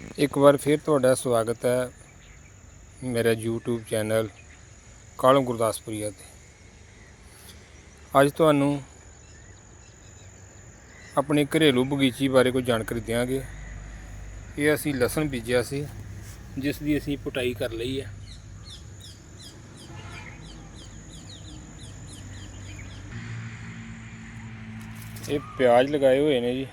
ਇੱਕ ਵਾਰ ਫਿਰ ਤੁਹਾਡਾ ਸਵਾਗਤ ਹੈ ਮੇਰਾ YouTube ਚੈਨਲ ਕਾਲਮ ਗੁਰਦਾਸਪੁਰੀਆ ਤੇ। ਅੱਜ ਤੁਹਾਨੂੰ ਆਪਣੇ ਘਰੇਲੂ ਬਗੀਚੀ ਬਾਰੇ ਕੋਈ ਜਾਣਕਾਰੀ ਦਿਆਂਗੇ। ਇਹ ਅਸੀਂ ਲਸਣ ਬੀਜਿਆ ਸੀ, ਜਿਸ ਦੀ ਅਸੀਂ ਪੁਟਾਈ ਕਰ ਲਈ ਹੈ। ਇਹ ਪਿਆਜ਼ ਲਗਾਏ ਹੋਏ ਨੇ ਜੀ।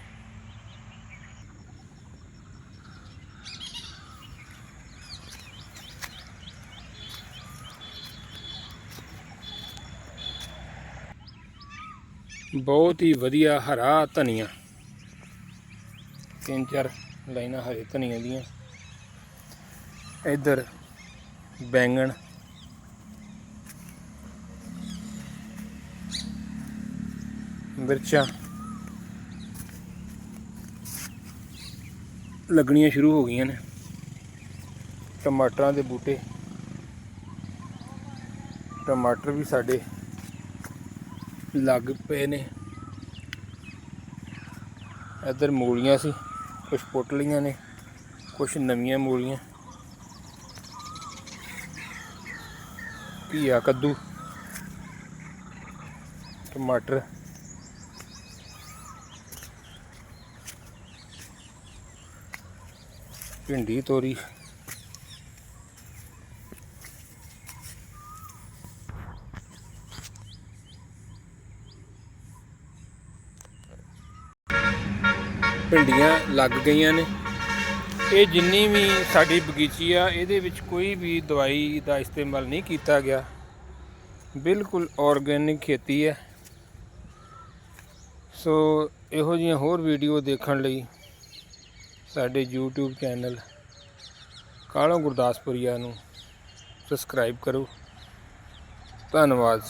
ਬਹੁਤ ਹੀ ਵਧੀਆ ਹਰਾ ਧਨੀਆ। ਤਿੰਨ ਚਾਰ ਲਾਈਨਾਂ ਹਰੇ ਧਨੀਆ ਦੀਆਂ। ਇੱਧਰ ਬੈਂਗਣ। ਮਿਰਚਾਂ। ਲੱਗਣੀਆਂ ਸ਼ੁਰੂ ਹੋ ਗਈਆਂ ਨੇ। ਟਮਾਟਰਾਂ ਦੇ ਬੂਟੇ। ਟਮਾਟਰ ਵੀ ਸਾਡੇ ਲੱਗ ਪਏ ਨੇ। ਇੱਧਰ ਮੂਲੀਆਂ ਸੀ ਕੁਝ ਪੁੱਟ ਲਈਆਂ ਨੇ ਕੁਝ ਨਵੀਆਂ ਮੂਲੀਆਂ। ਘੀਆ, ਕੱਦੂ, ਟਮਾਟਰ। ਭਿੰਡੀ ਤੋਰੀ। ਭਿੰਡੀਆਂ ਲੱਗ ਗਈਆਂ ਨੇ। ਇਹ ਜਿੰਨੀ ਵੀ ਸਾਡੀ ਬਗੀਚੀ ਆ, ਇਹਦੇ ਵਿੱਚ ਕੋਈ ਵੀ ਦਵਾਈ ਦਾ ਇਸਤੇਮਾਲ ਨਹੀਂ ਕੀਤਾ ਗਿਆ। ਬਿਲਕੁਲ ਆਰਗੈਨਿਕ ਖੇਤੀ ਹੈ। ਸੋ ਇਹੋ ਜਿਹੀਆਂ ਹੋਰ ਵੀਡੀਓ ਦੇਖਣ ਲਈ ਸਾਡੇ YouTube ਚੈਨਲ ਕਾਲੋ ਗੁਰਦਾਸਪੁਰੀਆ ਨੂੰ ਸਬਸਕ੍ਰਾਈਬ ਕਰੋ। ਧੰਨਵਾਦ।